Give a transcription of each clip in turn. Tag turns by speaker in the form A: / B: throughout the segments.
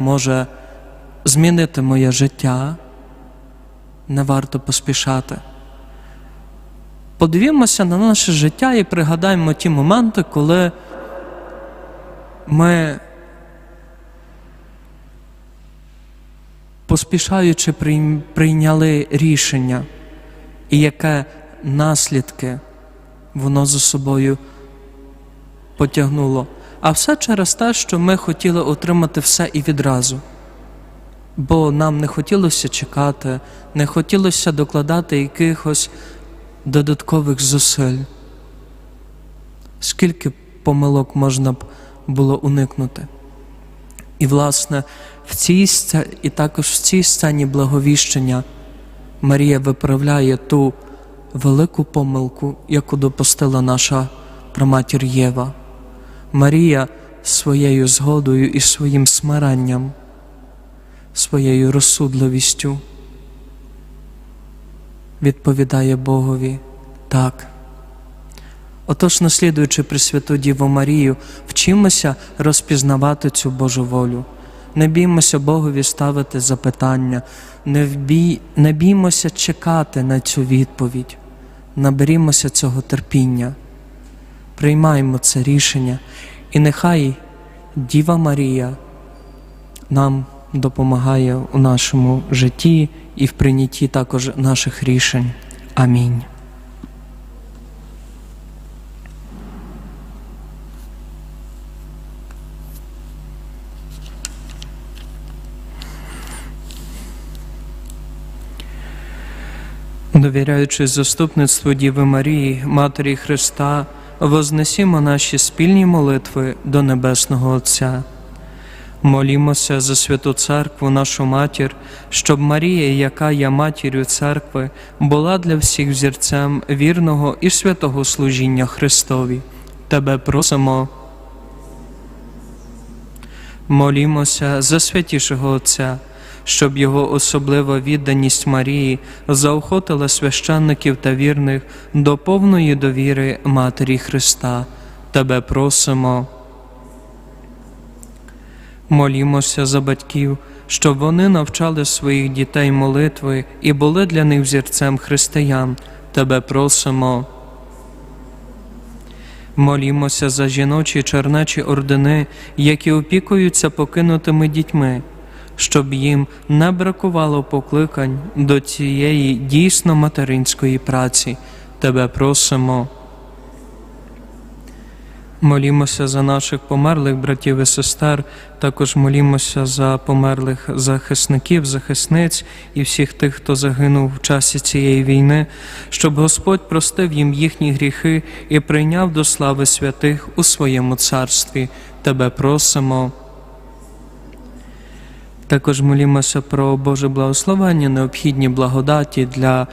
A: може змінити моє життя, не варто поспішати. Подивімося на наше життя і пригадаємо ті моменти, коли ми, поспішаючи, прийняли рішення, і яке наслідки воно за собою потягнуло. А все через те, що ми хотіли отримати все і відразу. Бо нам не хотілося чекати, не хотілося докладати якихось додаткових зусиль. Скільки помилок можна б було уникнути? І, власне, в цій і також в цій сцені благовіщення Марія виправляє ту велику помилку, яку допустила наша праматір Єва. Марія своєю згодою і своїм смиренням, своєю розсудливістю відповідає Богові так. Отож, наслідуючи Пресвяту Діву Марію, вчимося розпізнавати цю Божу волю. Не біймося Богові ставити запитання, не, вбій, не біймося чекати на цю відповідь, наберімося цього терпіння, приймаємо це рішення, і нехай Діва Марія нам допомагає у нашому житті і в прийнятті також наших рішень. Амінь. Довіряючись заступництву Діви Марії, Матері Христа, вознесімо наші спільні молитви до Небесного Отця. Молімося за святу церкву, нашу матір, щоб Марія, яка є матір'ю церкви, була для всіх взірцем вірного і святого служіння Христові. Тебе просимо. Молімося за святішого Отця, щоб його особлива відданість Марії заохотила священників та вірних до повної довіри Матері Христа. Тебе просимо. Молімося за батьків, щоб вони навчали своїх дітей молитви і були для них взірцем християн. Тебе просимо. Молімося за жіночі чернечі ордени, які опікуються покинутими дітьми, щоб їм не бракувало покликань до цієї дійсно материнської праці. Тебе просимо. Молімося за наших померлих братів і сестер, також молімося за померлих захисників, захисниць і всіх тих, хто загинув в часі цієї війни, щоб Господь простив їм їхні гріхи і прийняв до слави святих у своєму царстві. Тебе просимо. Також молімося про Боже благословення, необхідні благодаті для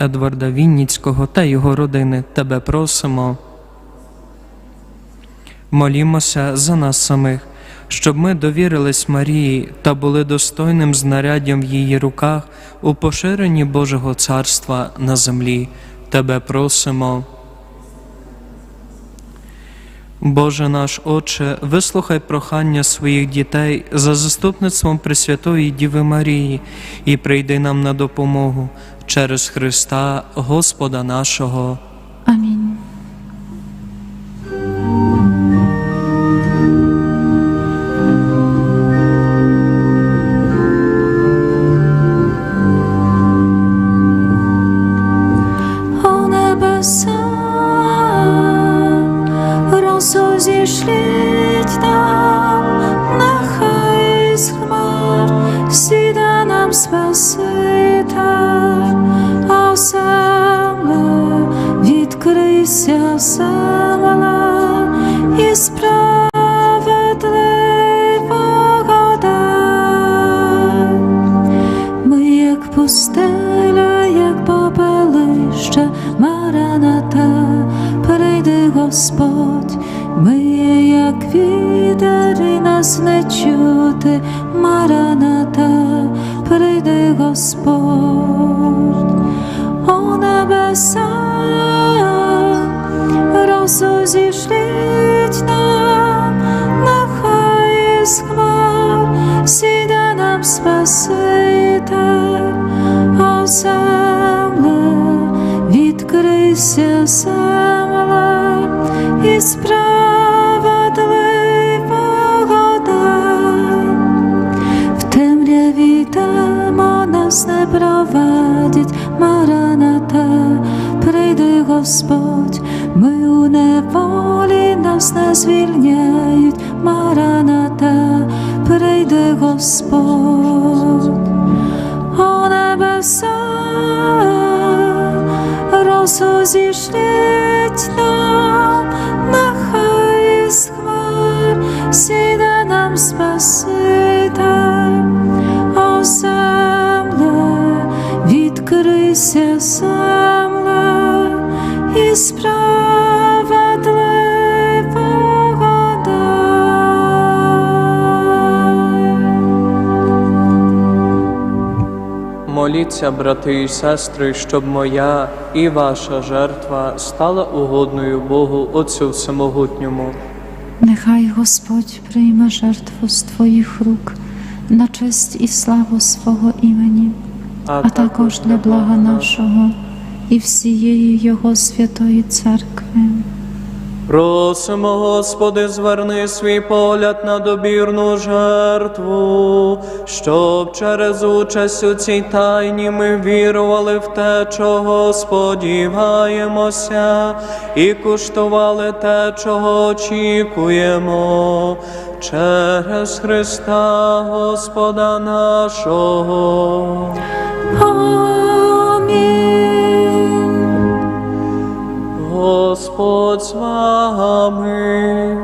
A: Едварда Вінніцького та його родини. Тебе просимо. Молімося за нас самих, щоб ми довірились Марії та були достойним знаряддям в її руках у поширенні Божого царства на землі. Тебе просимо. Боже наш Отче, вислухай прохання своїх дітей за заступництвом Пресвятої Діви Марії і прийди нам на допомогу через Христа Господа нашого.
B: Амінь. Відкрийся земля земле, відкрийся земле і справедливого дай. В темряві темо нас не провадить Мараната, прийди Господь, ми у неволі нас не звільняють, Мараната, прийди Господь, росу зішліть нам, нехай із сіде нам Спаситель,
A: Моліться, брати і сестри, щоб моя і ваша жертва стала угодною Богу Отцю Всемогутньому.
B: Нехай Господь прийме жертву з Твоїх рук на честь і славу свого імені, а також для блага нашого і всієї Його святої церкви.
A: Просимо, Господи, зверни свій погляд на добірну жертву, щоб через участь у цій тайні ми вірували в те, чого сподіваємося, і куштували те, чого очікуємо. Через Христа Господа нашого. Господь з вами.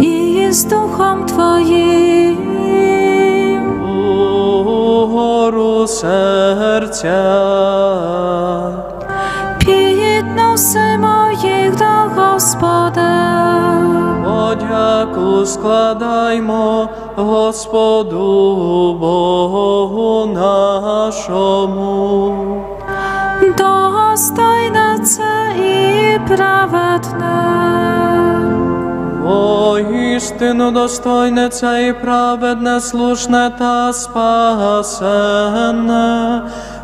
B: І з Духом Твоїм
A: Угору серця,
B: підносимо їх до Господа.
A: подяку складаймо Господу Богу нашому.
B: Достойне це і праведне.
A: О, істину достойне це і праведне, слушне та спасенне,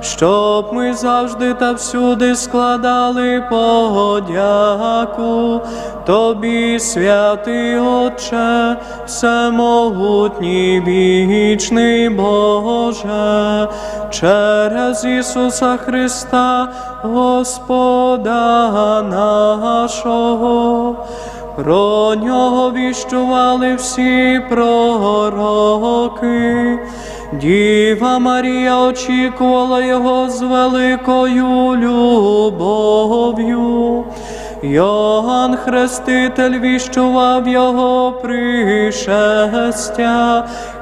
A: щоб ми завжди та всюди складали подяку Тобі, святий Отче, всемогутній вічний Боже, через Ісуса Христа, Господа нашого. Про нього віщували всі пророки. Діва Марія очікувала його з великою любов'ю. Йоанн Хреститель віщував його пришестя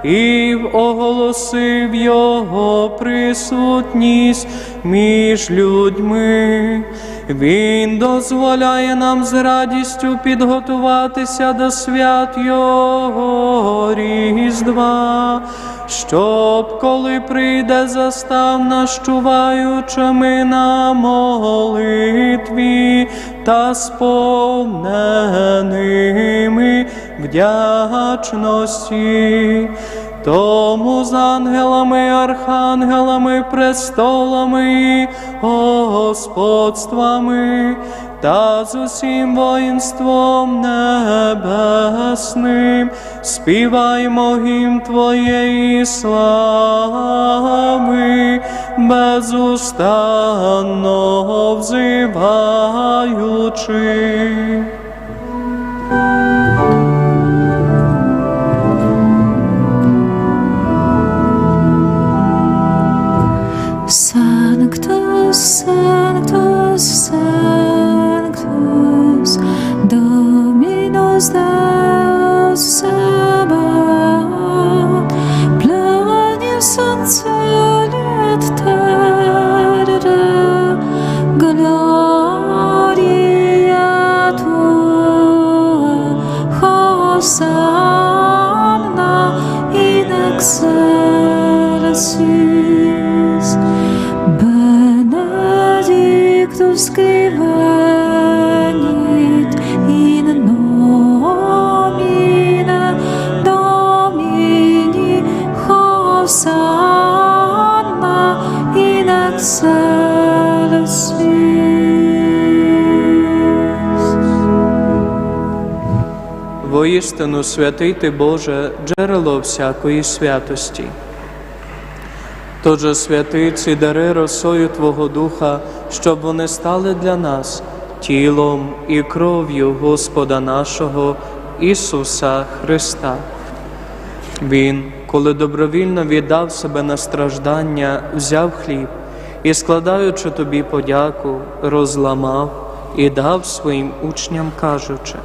A: і оголосив його присутність між людьми. Він дозволяє нам з радістю підготуватися до свят Його Різдва, щоб, коли прийде застав нас, чуваючими на молитві та сповненими вдячності. Тому з ангелами, архангелами, престолами господствами та з усім воїнством небесним співаймо гімн Твоєї слави, безустанно взиваючи.
B: Sanctus, Sanctus, Sanctus, Tua, Hosanna in excelsis, benedictus qui
A: Воістину святий ти Боже, джерело всякої святості. Тож святий ці дари росою Твого Духа, щоб вони стали для нас тілом і кров'ю Господа нашого Ісуса Христа. Він, коли добровільно віддав себе на страждання, взяв хліб і, складаючи тобі подяку, розламав і дав своїм учням, кажучи.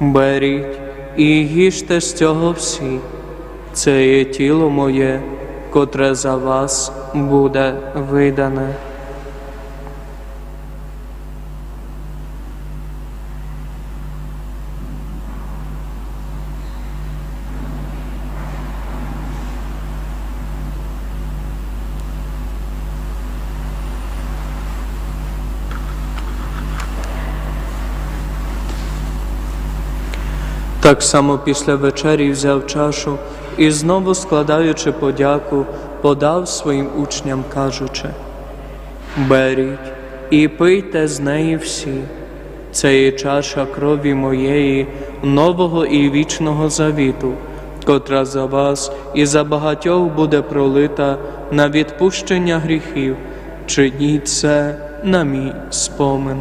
A: Беріть і їжте з цього всі. Це є тіло моє, котре за вас буде видане. Так само після вечері взяв чашу і знову складаючи подяку, подав своїм учням, кажучи: Беріть і пийте з неї всі. Це є чаша крові моєї, нового і вічного завіту, котра за вас і за багатьох буде пролита на відпущення гріхів. Чиніть це на мій спомин.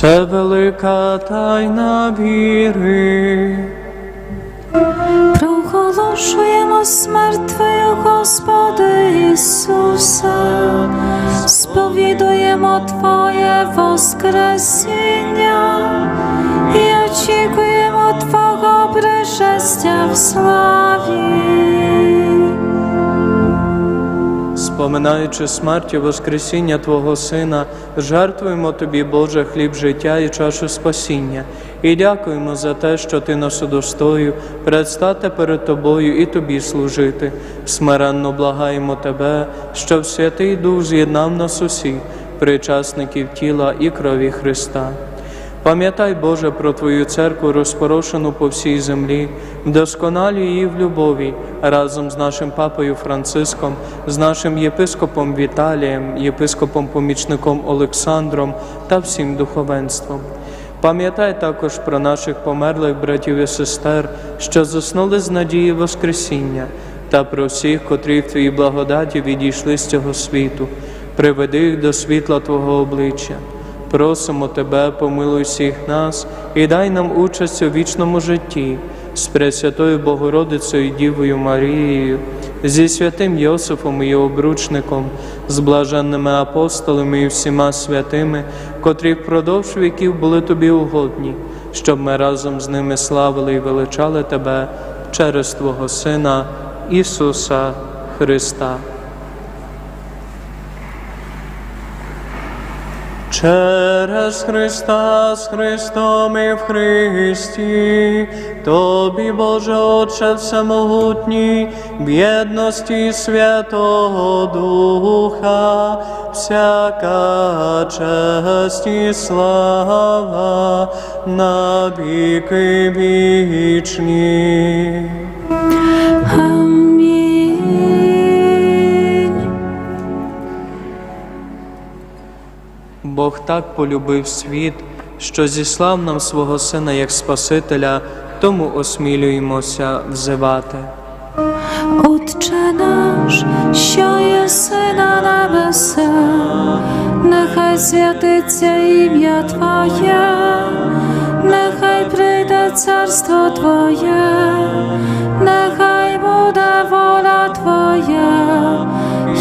A: Це велика тайна віри.
B: Проголошуємо смерть Твою, Господи Ісуса, сповідуємо Твоє Воскресіння і очікуємо Твого пришестя в славі.
A: Споминаючи смерть і Воскресіння Твого Сина, жертвуємо Тобі, Боже, хліб життя і чашу спасіння, і дякуємо за те, що Ти нас удостоїв предстати перед Тобою і Тобі служити. Смиренно благаємо Тебе, щоб Святий Дух з'єднав нас усіх, причасників тіла і крові Христа. Пам'ятай, Боже, про Твою церкву, розпорошену по всій землі, вдосконалюй її в любові разом з нашим папою Франциском, з нашим єпископом Віталієм, єпископом-помічником Олександром та всім духовенством. Пам'ятай також про наших померлих братів і сестер, що заснули з надії Воскресіння, та про всіх, котрі в Твоїй благодаті відійшли з цього світу. Приведи їх до світла Твого обличчя. Просимо Тебе, помилуй всіх нас і дай нам участь у вічному житті з Пресвятою Богородицею Дівою Марією, зі святим Йосифом і обручником, з блаженними апостолами і всіма святими, котрі впродовж віків були Тобі угодні, щоб ми разом з ними славили і величали Тебе через Твого Сина Ісуса Христа. Через Христа з Христом і в Христі, Тобі, Боже Отче Всемогутній, в єдності Святого Духа, всяка честь і слава на віки вічні.
B: Амінь.
A: Бог так полюбив світ, що зіслав нам свого Сина як Спасителя, тому осмілюємося взивати.
B: Отче наш, що єси на небесах, нехай святиться ім'я Твоє, нехай прийде царство Твоє, нехай буде воля Твоя,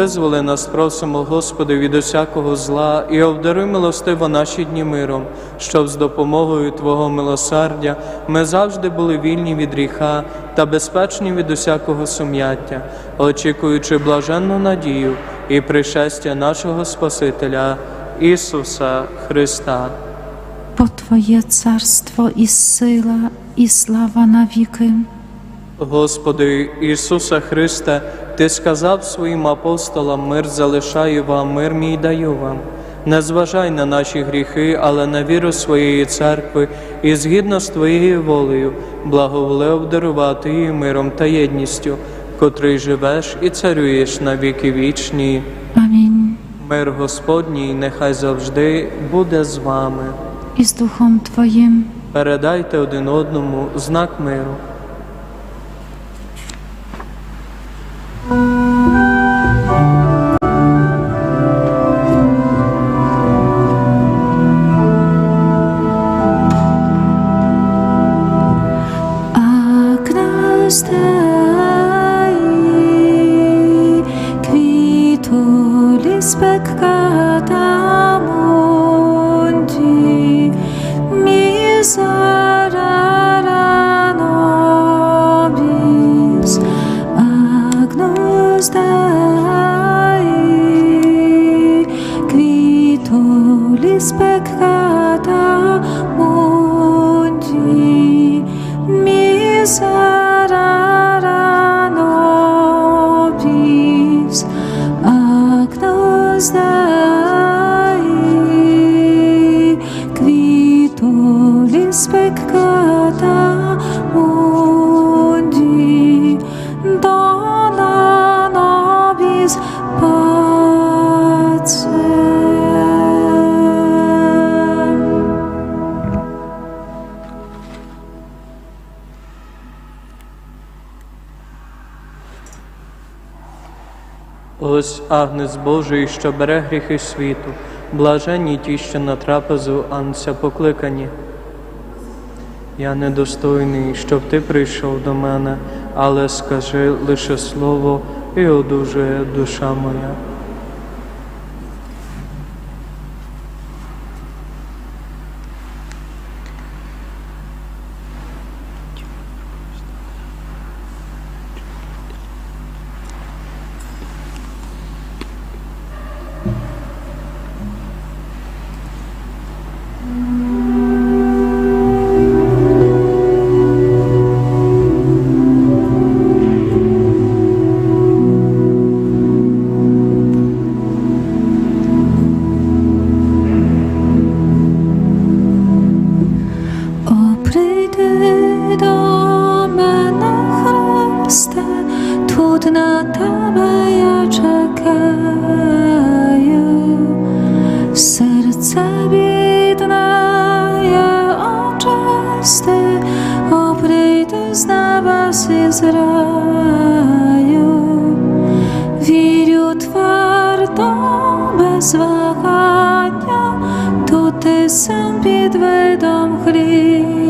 A: Визволи нас, просимо, Господи, від усякого зла і обдаруй милостиво наші дні миром, щоб з допомогою Твого милосердя ми завжди були вільні від гріха та безпечні від усякого сум'яття, очікуючи блаженну надію і пришестя нашого Спасителя Ісуса Христа.
B: Twoje carstwo i sila i slawa na wieki.
A: Господи Ісусе Христе, Ти сказав своїм апостолам, мир залишаю вам, мир мій даю вам. Не зважай на наші гріхи, але на віру своєї церкви і згідно з Твоєю волею, благоволи обдарувати її миром та єдністю, котрий живеш і царюєш на віки вічні.
B: Amin.
A: Мир Господній нехай завжди буде з вами.
B: I z duchom Twoim.
A: Передайте один одному знак миру. Агнець Божий, що бере гріхи світу, блаженні ті, що на трапезу анця покликані. Я недостойний, щоб ти прийшов до мене, але скажи лише слово, і одужує душа моя.
B: Твердо, без вагання, то ти сам під видом хліба,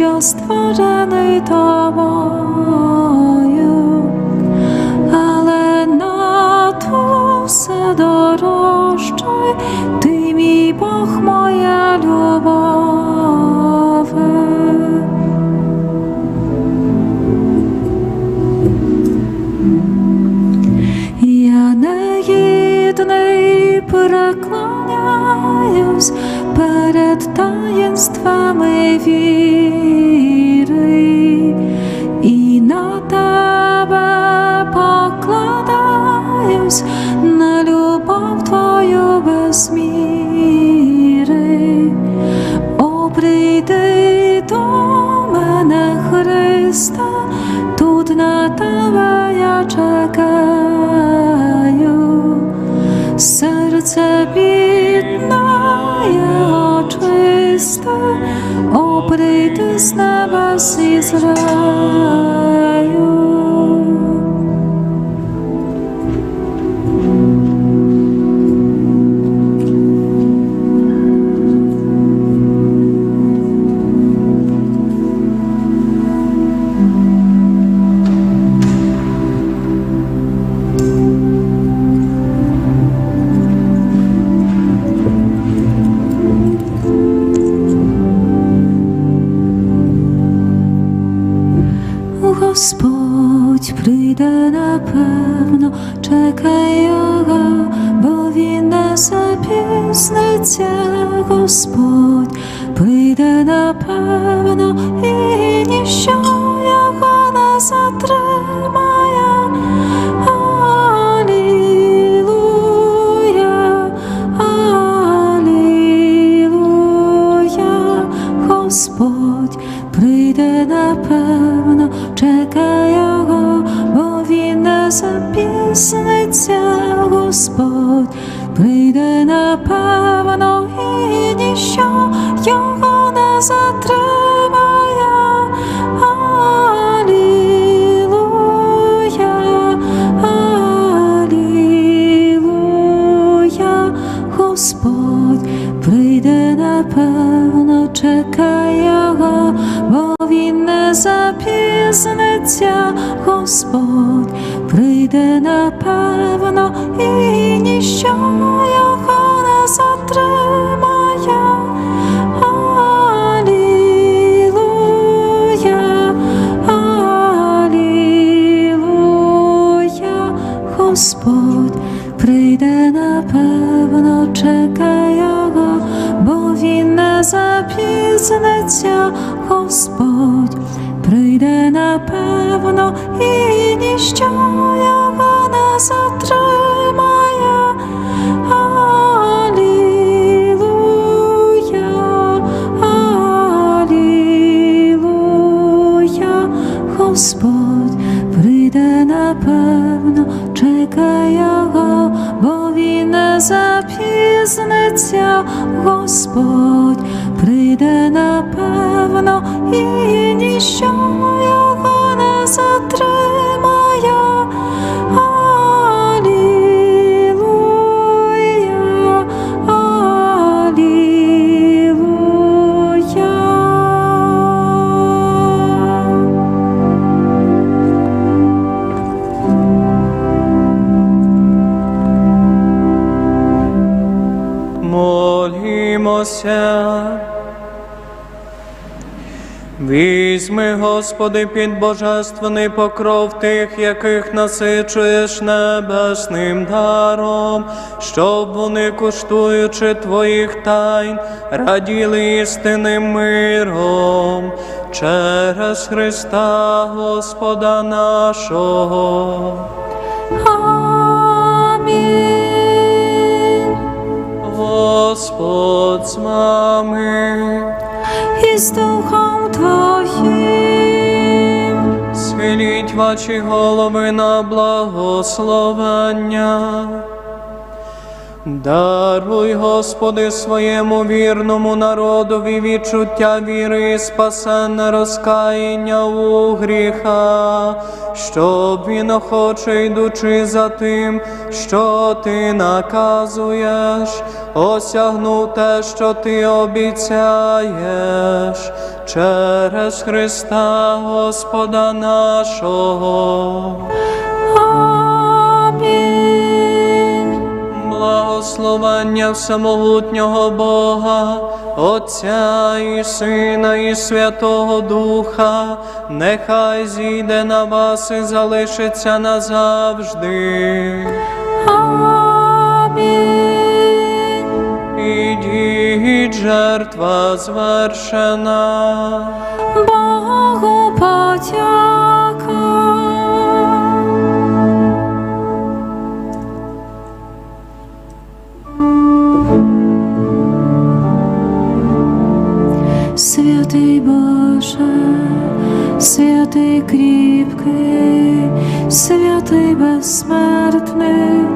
B: світ, що серце біднає очисте, о, прийди з небес
A: Господи, під божественний покров тих, яких насичуєш небесним даром, щоб вони, куштуючи Твоїх тайн, раділи істинним миром через Христа Господа нашого.
B: Амінь.
A: Господь з вами.
B: І з Духом Твоїм.
A: Схиліть ваші голови на благословення. Даруй, Господи, своєму вірному народові відчуття віри і спасенне розкаяння у гріха, щоб він охоче йдучи за тим, що ти наказуєш, осягнув те, що ти обіцяєш, через Христа Господа нашого.
B: Амінь.
A: Благословення всемогутнього Бога, Отця і Сина, і Святого Духа, нехай зійде на вас і залишиться назавжди. Жертва звершена.
B: Богу подяка. Святий Боже, святий кріпкий, святий безсмертний,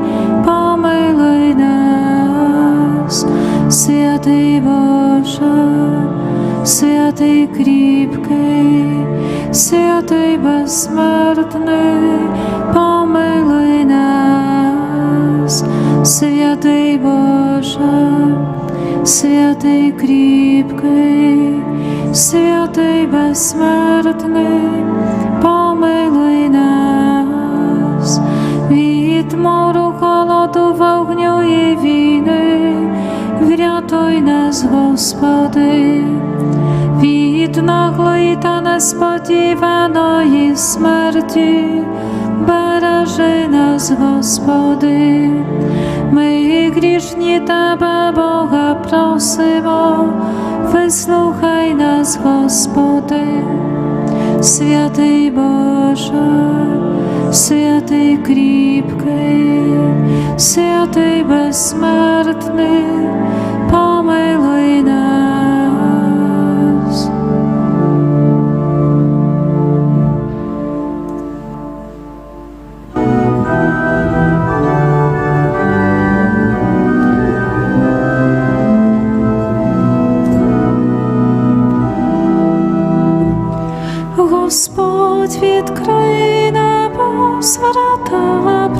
B: святий Боже, святий кріпкий, святий безсмертний, помилуй нас, святий Боже, святий кріпкий, святий безсмертний, помилуй нас, від мору Врятуй нас, Господи, від наглої та несподіваної смерті, бережи нас, Господи. Ми грішні Тебе, Бога, просимо, вислухай нас, Господи, святий Боже, святий кріпкий, святий безсмертний, помилуй нас.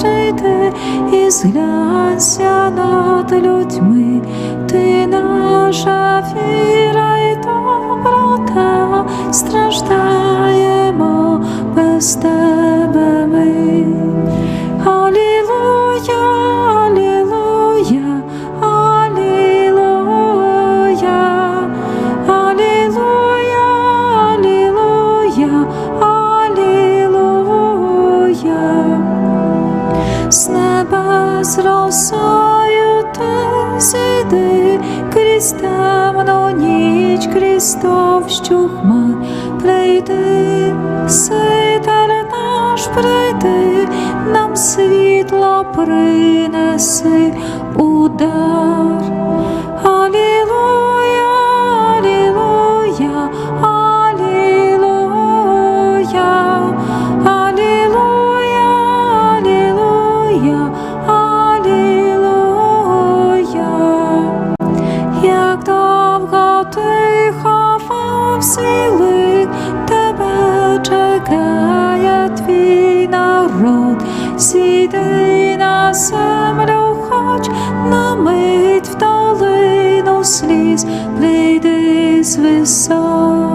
B: Прийди і зглянься над людьми, ти товщу хмар, прийди, ситар наш, прийди, нам світло принеси удар. Землю, хоч на мить в долину сліз, прийди з висот.